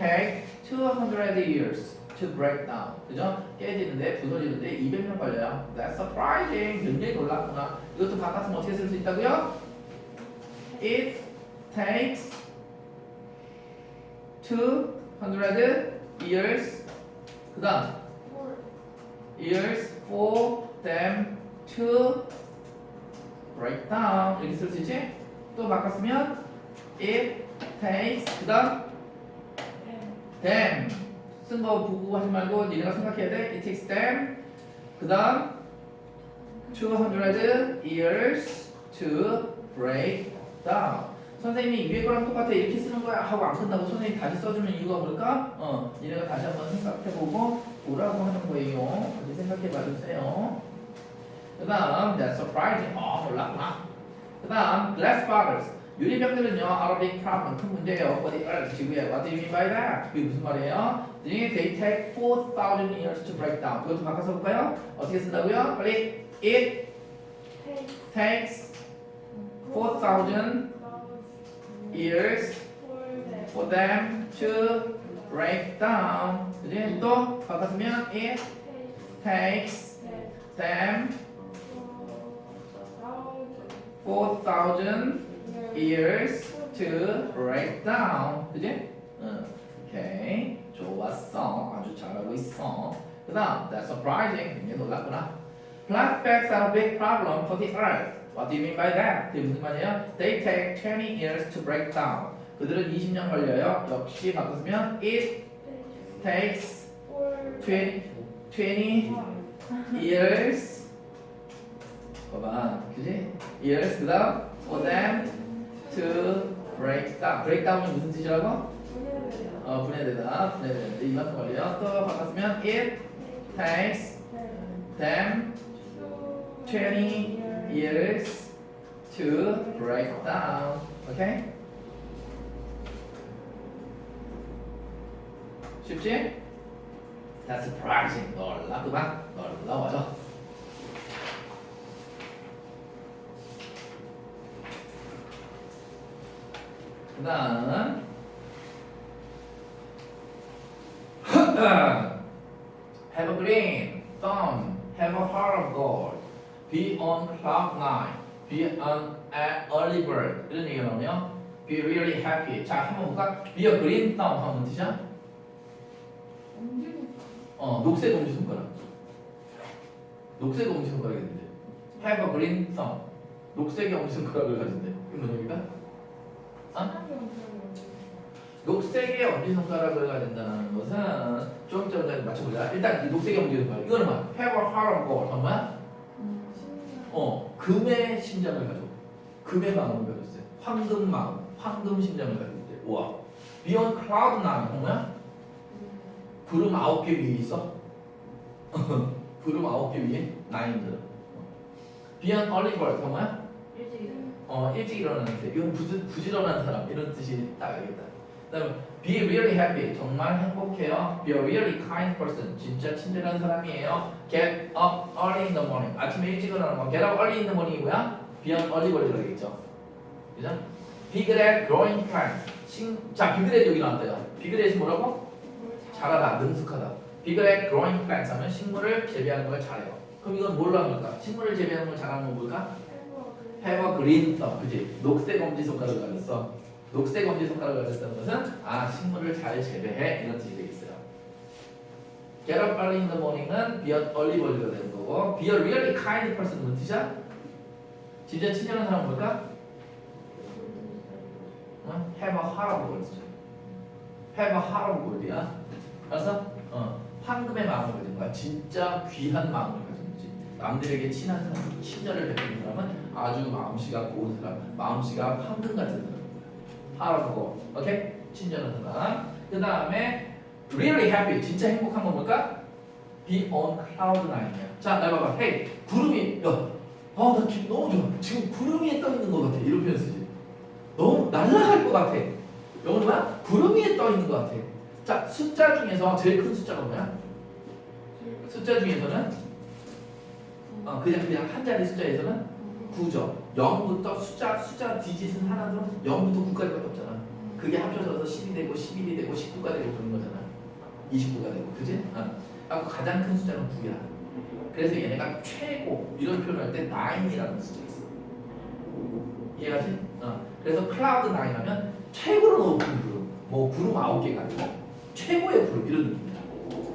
take 200 years to break down. 그죠? 깨지는데 부서지는데 200년 걸려요. That's surprising. 굉장히 놀랍구나. 이것도 바깥으로 어떻게 쓸 수 있다고요? It takes 200 years. 그 다음 years for them to break down. 이렇게 쓸 수 있지? 또 바꿨으면 it takes 그 다음 them 쓴 거 보고 하지 말고 니네가 생각해야 돼. It takes them. 그 다음 200 years to break down. 선생님이 위에 거랑 똑같아 이렇게 쓰는 거야 하고 안 끝나고 선생님이 다시 써주는 이유가 뭘까? 어, 니네가 다시 한번 생각해보고 뭐라고 하는 거예요. 다시 생각해봐 주세요. 그 다음 that's surprising. 어, 놀랍구나. 그다음 glass bottles. 유리병들은요, are a big problem, 큰 문제예요. for the earth, 지구에. What do you mean by that? 그게 무슨 말이에요? They take 4,000 years to break down. 그것도 바꿔서 볼까요? 어떻게 쓴다고요? 빨리. It takes 4,000 years for them to break down. 그지? 또 바꿨으면 it takes them 4,000 years to break down. 그지? 응. 오케이. 좋았어. 아주 잘하고 있어. 그 다음, that's surprising. 굉장히 놀랍구나. Plastic bags are a big problem for the earth. What do you mean by that? 그게 무슨 말이에요? They take 20 years to break down. 그들은 20년 걸려요. 역시 바꿨으면 it takes 20, 20 years. 봐봐, 그지? Years 그 다음 for them to break down. break down이 무슨 뜻이라고? 어, 분해되다, 분해되는데 이만큼 걸려요. 또 바꿨으면 it takes them 20 years to break down. Okay? 쉽지? That's surprising. 놀랍구만. 놀라워요. 그 다음 Have a green thumb, have a heart of gold, be on cloud nine, be an early bird 이런 얘기가 나오네요. Be really happy. 자, 한번 볼까? Be a green thumb 하면 뜻이야? 어, 녹색 엄지 손가락. 녹색 엄지 손가락이 있는데. Have a green thumb. 녹색의 엄지 손가락을 가진대. 뭔 얘기 가? 녹색의 엄지 손가락을 가진다는 것은 좀 전에 맞춰보자. 일단 이 녹색의 엄지 손가락. 이거는 뭐야? Have a heart of gold. 정말? 어, 금의 심장을 가져. 금의 마음을 가졌어요. 황금 마음, 황금 심장을 가지고 있대. 우와. Beyond cloud nine. 뭐야? 구름 아홉 개 위에 있어? 구름 아홉 개 위에? 나인들. Beyond early bird. 뭐야? 어, 일찍 일어나는데 이건 부지, 부지런한 사람 이런 뜻이 딱 알겠다. 그다음에 be really happy 정말 행복해요. be a really kind person 진짜 친절한 사람이에요. get up early in the morning 아침에 일찍 일어나는 거 get up early in the morning이고요. be an early 되겠죠. 그죠? be good at growing plants 신, 자 be good at 여기 나왔대요. be good at이 뭐라고? 잘하다, 능숙하다. be good at growing plants 하면 식물을 재배하는 걸 잘해요. 그럼 이건 뭘로 한 걸까? 식물을 재배하는 걸 잘하는 건 뭘까? A green thumb, 그지? 녹색 엄지 손가락을 가졌어. 녹색 엄지 손가락을 가졌다는 것은 아 식물을 잘 재배해 이런 뜻이 되겠어요. Get up early in the morning은 be an early bird가 되는 거고, be a really kind person 무슨 뜻이야? 진짜 친절한 사람 뭘까? 어? Have a heart of gold. Have a heart of gold이야. 알았어? 어. 황금의 마음을 가진 거야. 진짜 귀한 마음을 가진 거지. 남들에게 친한 사람, 친절을 베푸는 사람은 아주 마음씨가 고운 사람, 마음씨가 황금 같은 사람. 하라고, 오케이? 친절한 사람. 그 다음에 really happy, 진짜 행복한 건 뭘까? Be on cloud nine이야. 자, 나 봐봐. Hey, 구름이, 야, 아, 나 기분 너무 좋아. 지금 구름 위에 떠 있는 것 같아. 이런 표현 쓰지. 너무 날아갈 것 같아. 영어로 뭐야? 구름 위에 떠 있는 것 같아. 자, 숫자 중에서 제일 큰 숫자가 뭐야? 숫자 중에서는 어, 그냥 그냥 한 자리 숫자에서는 9죠. 0부터 숫자 숫자 디짓은 하나도 0부터 9까지밖에 없잖아. 그게 합쳐져서 10이 되고 11이 되고 19가 되고 그런 거잖아. 29가 되고, 그지? 어. 하고 가장 큰 숫자는 9야. 그래서 얘네가 최고 이런 표현을 할때 9이라는 숫자 있어. 이해가지? 어. 그래서 클라우드 9 하면 최고로 높은 그룹. 뭐 그룹 9개가 아니고 최고의 그룹 이런 느낌이야.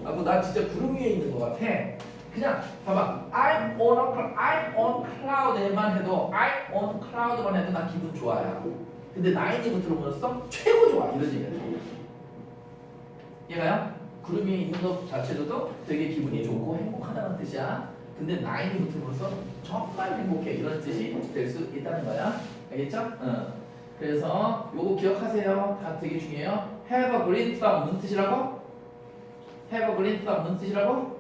아, 뭐 나 진짜 구름 위에 있는 것 같아. 그냥 봐봐. I'm on a cloud, I'm on cloud에만 해도 I'm on cloud만 해도 나 기분 좋아요. 근데 나인이부 들어보셨어? 최고 좋아 얘기야. 얘가요? 구름 위에 있는 것 자체로도 되게 기분이 좋고 행복하다는 뜻이야. 근데 나인이부 들어보면서 정말 행복해 이런 뜻이 될 수 있다는 거야. 알겠죠? 어. 그래서 요거 기억하세요. 다 되게 중요해요. Have a green thumb 무슨 뜻이라고? Have a green thumb 무슨 뜻이라고?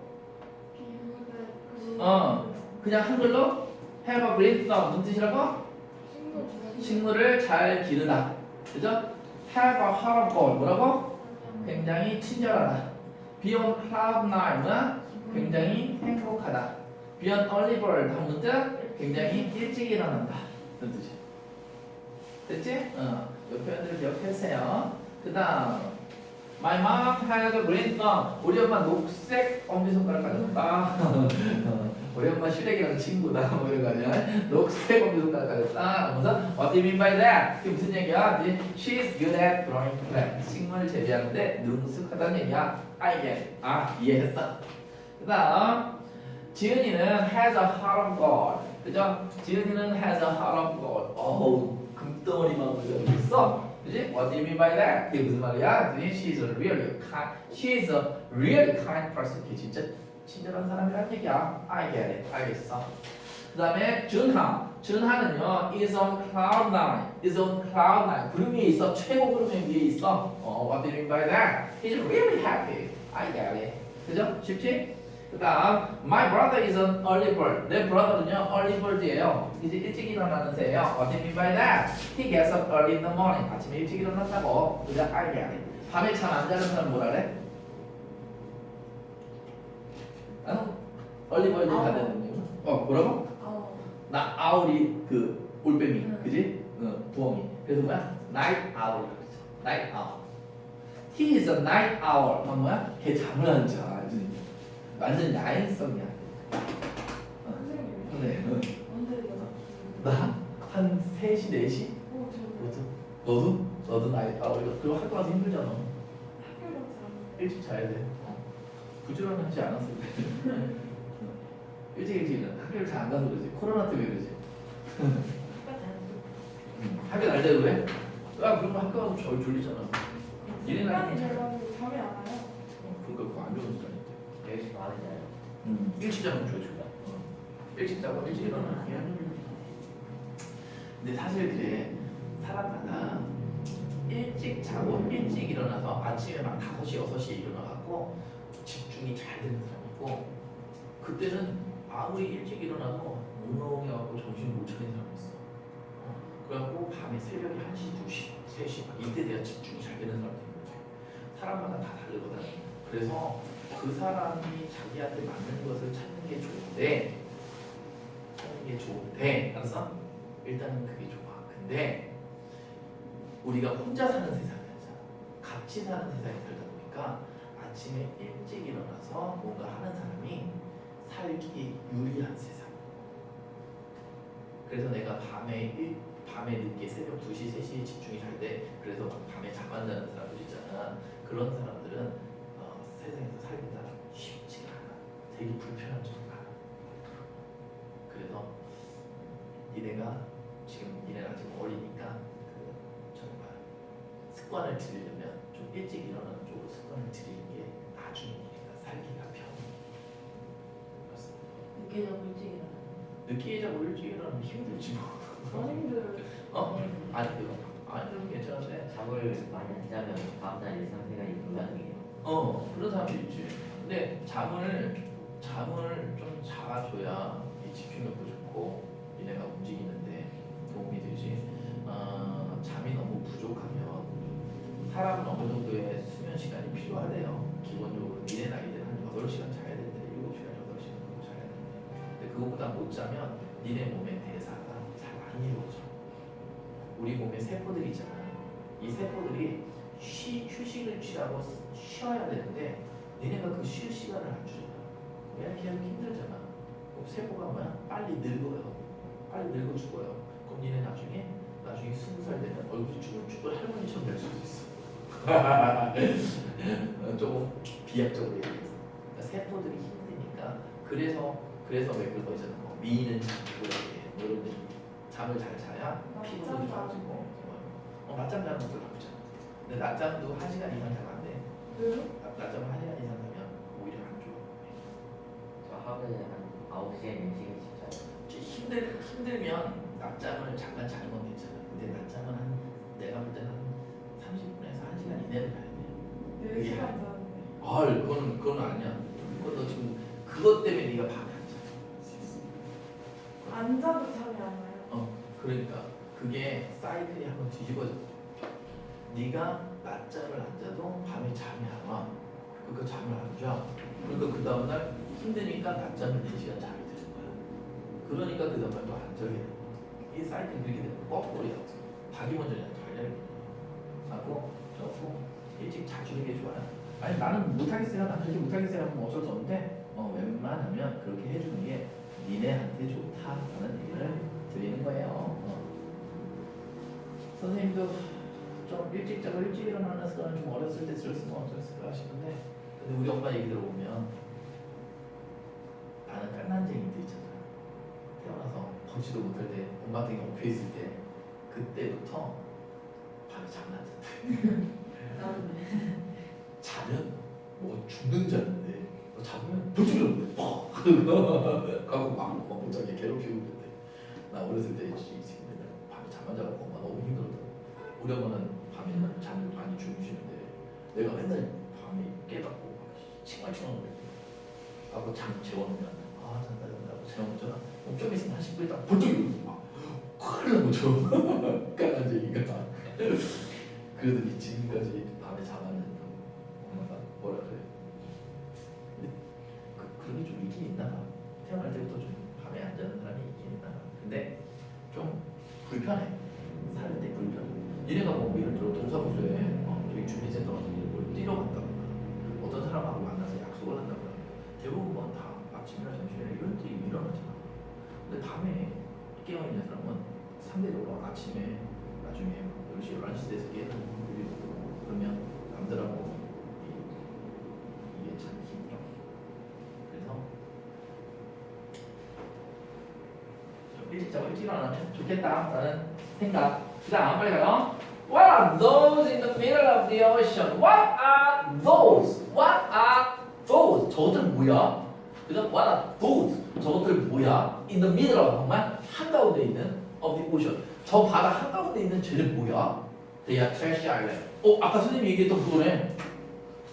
어, 그냥 한글로 have a green thumb 무슨 뜻이라고? 식물을 잘 기르다. 그죠? have a heart of gold 뭐라고? 굉장히 친절하다. be on cloud nine 뭐야? 굉장히 행복하다. be early bird 한 문뜻? 굉장히 일찍 일어난다. 그런 뜻이. 됐지? 어, 이 표현들을 기억해주세요. 그 다음 My mom has a green thumb. 우리 엄마 녹색 엄지손가락 가졌다. 어, 우리 엄마 시댁이랑 친구다. 뭐 아니야? 녹색 엄지손가락 가졌다. 그러면서 What do you mean by that? 그게 무슨 얘기야? 이제 She's good at growing plants. 식물 재배하는데 능숙하다는 얘기야. I get. 아 이해했어. 그 다음 지은이는 has a heart of gold. 그죠? 지은이는 has a heart of gold. 어우 금덩어리만 가지고 있어. 그지? What do you mean by that? 그게 무슨 말이야? 그랬더니 She's a really kind, she's a really kind person. 그게 진짜 친절한 사람이란 얘기야. I get it. 알겠어. 그 다음에 준하. 준하는요, is on cloud nine. is on cloud nine. 구름 위에 있어. 최고 구름 위에 있어. 어, what do you mean by that? He's really happy. I get it. 그죠? 쉽지? 그 다음, my brother is an early bird. 내 brother는요, early bird이에요. 이제 일찍 일어나는 새예요. What do you mean by that? He gets up early in the morning. 아침에 일찍 일어난다고. 그죠? I get it. 밤에 잠 안 자는 사람 뭐라 그래? 어? early bird 가는 거. 어, 뭐라고? 나 아울이 그 올빼미, 응. 그지? 어, 부엉이. 그래서 뭐야? night owl. night owl. He is a night owl. 뭐야? 걔 잠을 안 자. 완전 야행성이야. 선생님. 네. 나한 3시, 4시? 어, 저 너도? 너도? 너도 나이, 아, 우리가 그거 학교 가서 힘들잖아. 학교로 가. 일찍 자야 돼. 어? 부지런하지 않았을 때. 일찍 일찍 일어나. 학교를 잘 안 가서 그러지. 코로나 때문에 그러지. 학교 날때 왜? 야, 그러면 학교 가서 절 졸리잖아. 얘네 나이. 시간이 잘- 별로 안 돼서 잠이 안 와요. 어, 그러니까 그거 안 좋은 거야. 180 많으냐요? 음. 일찍 자면 좋죠. 음. 일찍 자고 일어나는 아니야. 음. 근데 사실 그래 사람마다 일찍 자고 일찍 일어나서 아침에 막 5시, 6시에 일어나갖고 집중이 잘 되는 사람 있고 그때는 아무리 일찍 일어나도 몽롱해갖고 정신 못 차린 사람 있어. 어. 그래갖고 밤에 새벽에 1시, 2시, 3시 막 이때 돼야 집중이 잘 되는 사람도 있는 거지. 사람마다 다 다르거든. 그래서 그 사람이 자기한테 맞는 것을 찾는 게 좋은데 찾는 게 좋은데 알았어? 일단은 그게 좋아. 근데 우리가 혼자 사는 세상이 아니잖아. 같이 사는 세상에 살다 보니까 아침에 일찍 일어나서 뭔가 하는 사람이 살기 유리한 세상. 그래서 내가 밤에 일, 밤에 늦게 새벽 2시, 3시에 집중이 잘 돼. 그래서 막 밤에 잠 안 자는 사람들 있잖아. 그런 사람들은 어, 세상에서 살기가 쉽지가 않아. 되게 불편한 줄 알아. 그래서 니네가 지금 니네가 아직 어리니까 그 정말 습관을 들이려면 좀 일찍 일어나는 쪽으로 습관을 들이는 게 나중에 니네가 살기가 편해. 맞습니다. 늦게 자고 일찍 일어나. 늦게 자고 일찍 일어나면 힘들지 뭐. 선생님들 어? 아니 그거 아니 그럼 괜찮은데 잠을 많이 안 자면 다음날 일상생활이 불가능해요. 어 그런 사람도 있지. 근데 잠을 잠을 좀 자줘야 이 집중력도 좋고 니네가 움직이는데 도움이 되지. 어, 잠이 너무 부족하면 사람은 어느 정도의 수면 시간이 필요하대요. 기본적으로 니네 나이대는 한 8시간 자야 된대. 7시간 8시간 정도 자야 된대. 근데 그것보다 못 자면 니네 몸의 대사가 잘 안 이루어져. 우리 몸에 세포들이 있잖아. 이 세포들이 쉬, 휴식을 취하고 쉬어야 되는데 니네가 그 쉴 시간을 안 주잖아. 왜 이렇게 하기 힘들잖아. 그럼 세포가 뭐야? 빨리 늙어요. 빨리 늙어 죽어요. 그럼 니네 나중에 나중에 스무 살 되면 얼굴이 쭈글쭈글 할머니처럼 될 수도 있어. 조금 비약적으로 얘기해서 그러니까 세포들이 힘드니까 그래서 그래서 왜 그런 거 있잖아. 뭐 미는 잠고 이렇게 뭐 이런 데 잠을 잘 자야 피부도 좋아지고 어, 낮잠 자는 것도 나쁘지 않아. 근데 낮잠도 한 시간 이상 자면 안 돼. 왜요? 낮- 낮잠을 한 시간 이상 자면 오히려 안 좋아. 저 하루에 한 9시에 4시간씩 자요. 이제 힘들 힘들면 낮잠을 잠깐 자는 건 괜찮아. 근데 낮잠은 한 내가 볼 때는 한 30분에서 1시간 이내를 가야 돼. 네 시간 자는데. 아, 그건 그건 아니야. 그건 너 지금 그것 때문에 네가 밤에 안 자. 안 자도 잠이 안 와요. 어, 그러니까 그게 사이클이 한번 뒤집어져. 네가 낮잠을 안 자도 밤에 잠이 안 와. 그러니까 잠을 안 자. 그러니까 그 다음 날 힘드니까 낮잠을 4시간 자게 되는 거야. 그러니까 그 다음 날 또 안 자게 되는 거야. 이 사이클 그렇게 되는 거야. 거꾸로야. 자기 먼저 자야 자고 자고 일찍 자주는 게 좋아요. 아니 나는 못하겠어요. 난 그렇게 못하겠어요. 하면 어쩔 수 없는데 어, 웬만하면 그렇게 해주는 게 니네한테 좋다라는 얘기를 드리는 거예요. 어. 선생님도 좀 일찍 자고 일찍 일어나는 습관을 좀 어렸을 때 들었으면 어땠을까 싶은데 근데 우리 엄마 얘기 들어보면 나는 깐난쟁이들 있잖아. 태어나서 걷지도 못할 때 엄마한테 엎혀 있을 때 그때부터 밤에 잠을 안 잤대. 자면 뭐 죽는 자는데 너 잡으면 벌떡 일어나는데 퍽 가고 막 못자게 괴롭히고 그랬대 나 어렸을 때이 새끼들 밤에 잠안 자고 엄마 너무 힘들었다고 우리 엄마는 밤에 잠을 많이 주무시는데 내가 맨날 밤에 깨닫고 칭얼칭얼 거렸대 하고 잠 재워놓으면 아 잔다 잔다 하고 재워놓잖아 그럼 좀 있으면 한 10분 있다가 벌떡 일어나고 막 큰일 난 것처럼 까란쟁이가 그러더니 지금까지 밤에 잠안 잔다고 엄마가 뭐라 그래. 그, 그런 게 좀 있긴 있나 봐. 태어날 때부터 좀 밤에 안 자는 사람이 있긴 있나 봐. 근데 좀 불편해. 사는 데 불편해 얘네가 뭐 예를 들어 동사무소에 어, 저기 주민센터 가서 뭘 뛰러 간다거나 어떤 사람하고 만나서 약속을 한다거나 대부분 뭐다 아침이나 점심이나 이런 때 일어나잖아 근데 밤에 깨어있는 사람은 상대적으로 아침에 나중에 10시, 11시 돼서 깨는 분들이 있고 그러면 남들하고 이- 이게 참 힘들어 그래서 좀 일찍 자고 일찍 일어나면 좋겠다 라는 생각. 그 다음 빨리 가요 What are those in the middle of the ocean? What are those? What are those? 저것들 뭐야? 그 다음 What are those? 저것들 뭐야? In the middle of 정말 한가운데 있는 of the ocean 저 바다 한가운데 있는 쟤는 뭐야? They are trash island 어? 아까 선생님이 얘기했던 그거네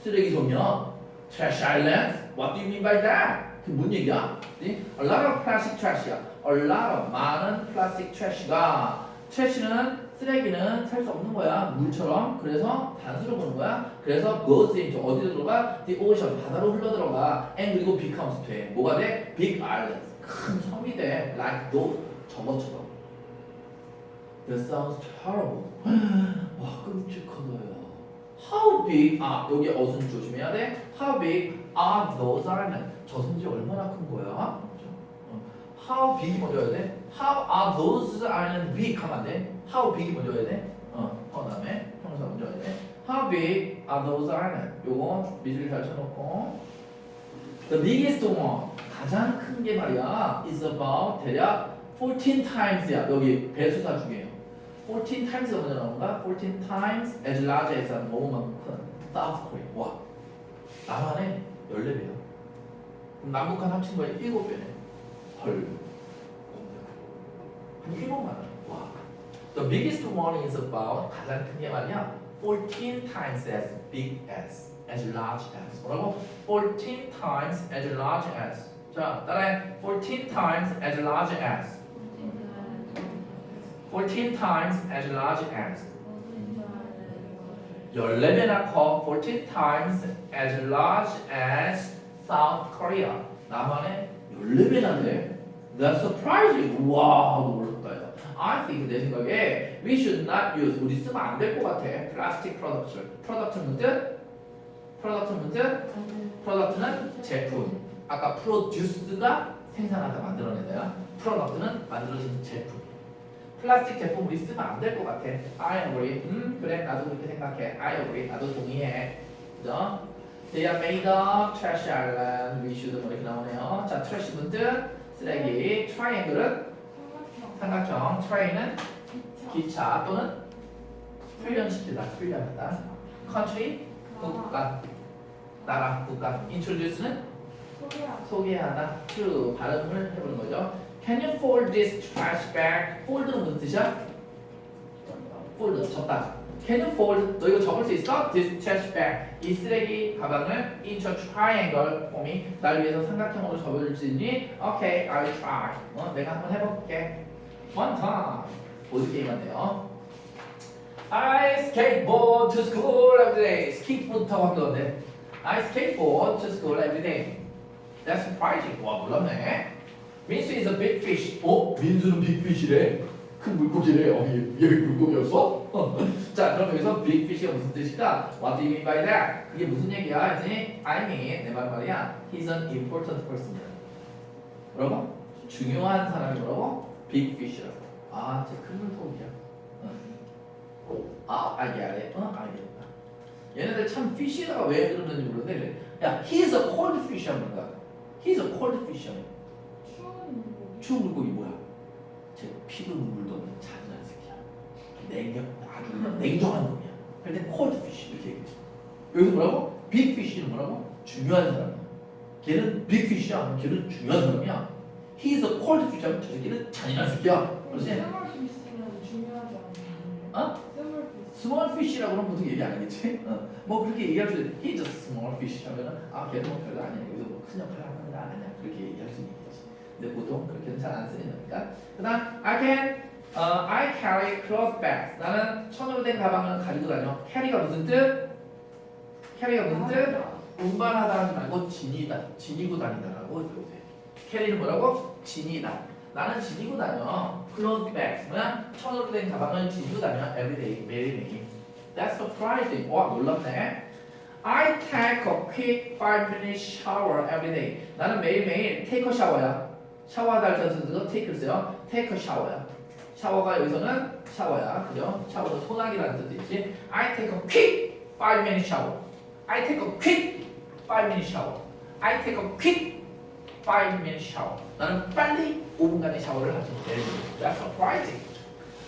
쓰레기 섬이야 Trash islands? What do you mean by that? 그게 뭔 얘기야? 네? A lot of plastic trash이야 A lot of 많은 플라스틱 트래시가 트래시는 쓰레기는 살수 없는 거야 물처럼 그래서 단수로 보는 거야 그래서 goes into 어디로 들어가? The ocean 바다로 흘러 들어가 and 그리고 becomes 돼 뭐가 돼? Big islands 큰 섬이 돼 like those 저것처럼 That sounds terrible 와 끔찍하다요 How big 아 여기 어순 조심해야 돼 How big are those islands 저 섬이 얼마나 큰 거야? 어. How big이 먼저 해야 돼 How are those islands big 하면 안 돼? How big이 먼저 해야 돼? 어, 어 다음에 형사 먼저 해야 돼. How big are those islands? 요거 미지를 잘 쳐놓고 The biggest one 가장 큰 게 말이야 is about 대략 14 times야 여기 배수사 중에요 14 times가 먼저 나오는가? 14 times as large as 뭐만큼 큰 South Korea 와 남한의 14배야 그럼 남북한 합친 거의 7배네 헐 한 1번만 와 The biggest one is about 가장 큰 게 말이야 14 times as big as as large as 뭐라고? 14 times as large as 자 따라해 14 times as large as 14 times as large as 14배나 커 14 times as large as South Korea 남한의 14배나 돼 That's surprising 와 놀랍다 야 I think 내 생각에 we should not use 우리 쓰면 안 될 것 같아. 플라스틱 프로덕트를. 프로덕트 문제? 프로덕트 문제? 프로덕트는 제품. 아까 프로듀스가 생산하다 만들어내다야. 프로덕트는 만들어진 제품. 플라스틱 제품 우리 쓰면 안 될 것 같아. I agree. 음 그래 나도 그렇게 생각해. I agree. 나도 동의해. 그죠? They are made of trash island. We should 뭐 이렇게 나오네요. 자, trash 문제 쓰레기. triangle은 삼각형. train은 기차 또는 훈련시키다. 훈련하다. country 국가. 나라 국가. 소리야. 소개하다. to 발음을 해보는 거죠. Can you fold this trash bag? fold는 무슨 뜻이야? fold 접다. Can you fold? 너 이거 접을 수 있어? This trash bag. 이 쓰레기 가방을 into a triangle form이 날 위해서 삼각형으로 접을 수 있니? Okay, I'll try. 어, 내가 한번 해볼게. One time. 보드 게임 한대요. I skateboard to school every day. 학교 간대. I skateboard to school every day. That's surprising. 와 몰랐네. 민수 is a big fish. 어? 민수는 빅피시래. 큰 물고기래. 어, 얘, 얘 물고기였어? 자, 그럼 여기서 big fish가 무슨 뜻일까? What do you mean by that? 이게 무슨 얘기야? 이제 I mean 내말 말이야. He's an important person. 뭐라고? 중요한 사람이 뭐라고? big fish라고. 아, 쟤큰 물고기야. 응. 아, 알게 어, 알겠다. 얘네들 참 fish에다가 왜 그러는지 모르는데, 야, he's a cold fish 하면 뭔가? He's a cold fish 하면 추운 뭐. 추운 물고기 뭐야? 제 피도 눈물도 없는 새끼야. 냉정, 아주 냉정한 놈이야. 때 cold fish 이렇게 얘기해. 여기서 뭐라고? big fish는 뭐라고? 중요한 사람이야. 걔는 big fish야. 걔는 중요한 사람이야. He's a cold fish 하면 저 새끼는 잔인한 새끼야. 그렇지? 스몰 피스는 중요하지 않나요? 어? 스몰 피스. small fish라고 하면 보통 얘기 안 하겠지? 어. 뭐 그렇게 얘기할 수 있어. He's a small fish 하면은 아 걔는 뭐 별거 아니야. 여기서 뭐 큰 역할을 하는 건 아니야. 그렇게 얘기할 수 있겠지. 근데 보통 그렇게는 잘 안 쓰는 거니까. 그 다음 I can 어, I carry cloth bags. 나는 천으로 된 가방을 가지고 다녀. carry가 무슨 뜻? carry가 무슨 뜻? 운반하다 하지 말고 지니다. 지니고 다니다라고 배우세요. carry는 뭐라고? 지니다. 나는 지니고 다녀. cloth bags. 뭐야? 천으로 된 가방을 지니고 다녀. everyday 매일매일. That's surprising. 와 놀랍네. I take a quick 5 minute shower every day. 나는 매일매일 take a shower야. 샤워하다 할 써요. take a shower야. 샤워가 여기서는 샤워야. 그죠? 샤워도 소나기라는 뜻도 있지. I take a quick 5 minute shower. I take a quick 5 minute shower. I take a quick 5 minute shower. 나는 빨리 5분간의 샤워를 하지. That's surprising.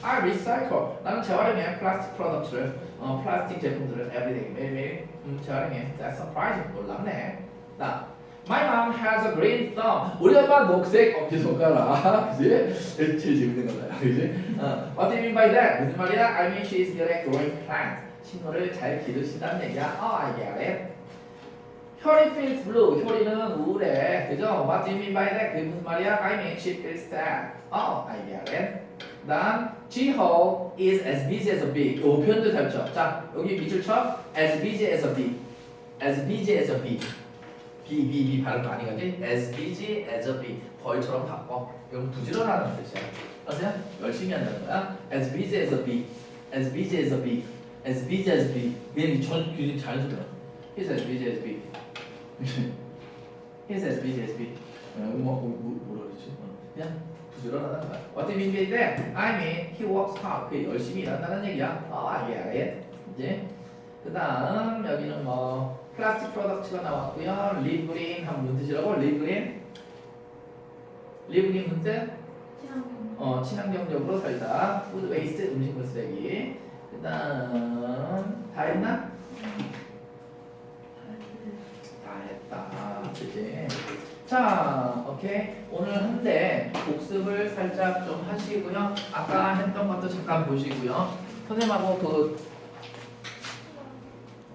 I recycle. 나는 재활용해 플라스틱 프로덕트를 어, 플라스틱 제품들을 everyday 매일매일 음, 재활용해. That's surprising. 놀랍네. 나 My mom has a green thumb. 우리 엄마 녹색 엄지손가락. 그지? 제일 재밌는 거다. 그지? 어. What do you mean by that? 무슨 말이야? I mean she's good at growing plants. 식물을 잘 기르신다는 얘기야. Oh, I get it. 혈이 feels blue. 혈이는 우울해. 그죠? What do you mean by that? 그게 무슨 말이야? I mean she feels sad. Oh, I get it. 다음 G-hole is as busy as a bee. 요 표현도 잘 쳐. 자, 여기 밑줄 쳐. As busy as a bee. As busy as a bee. B, B, B 발음 많이 가지? As busy as a bee. 벌처럼 바꿔. 이건 부지런하다는 뜻이야. 아세요? 열심히 한다는 거야. As busy as a bee. As busy as a bee. As busy as a bee. 얘는 전 굉장히 자연스러워. He's as busy as a bee. He's as busy as a bee. 어, 뭐, 뭐, 뭐, 뭐라 그러지? 어, 그냥 부지런하다는 거야. What do you mean by that? I mean he works hard. 그 열심히 일한다는 얘기야. 어, I get it. 이제 그 다음 여기는 뭐 플라스틱 프로덕트가 나왔고요. 리브린 한 문제지라고 리브린 리브린 문제 친환경. 어, 친환경적으로 살다 푸드 웨이스트 음식물 쓰레기 그 다음 다 했나? 다 했다 그치? 자 오케이 오늘 한대 복습을 살짝 좀 하시고요 아까 했던 것도 잠깐 보시고요 선생님하고 그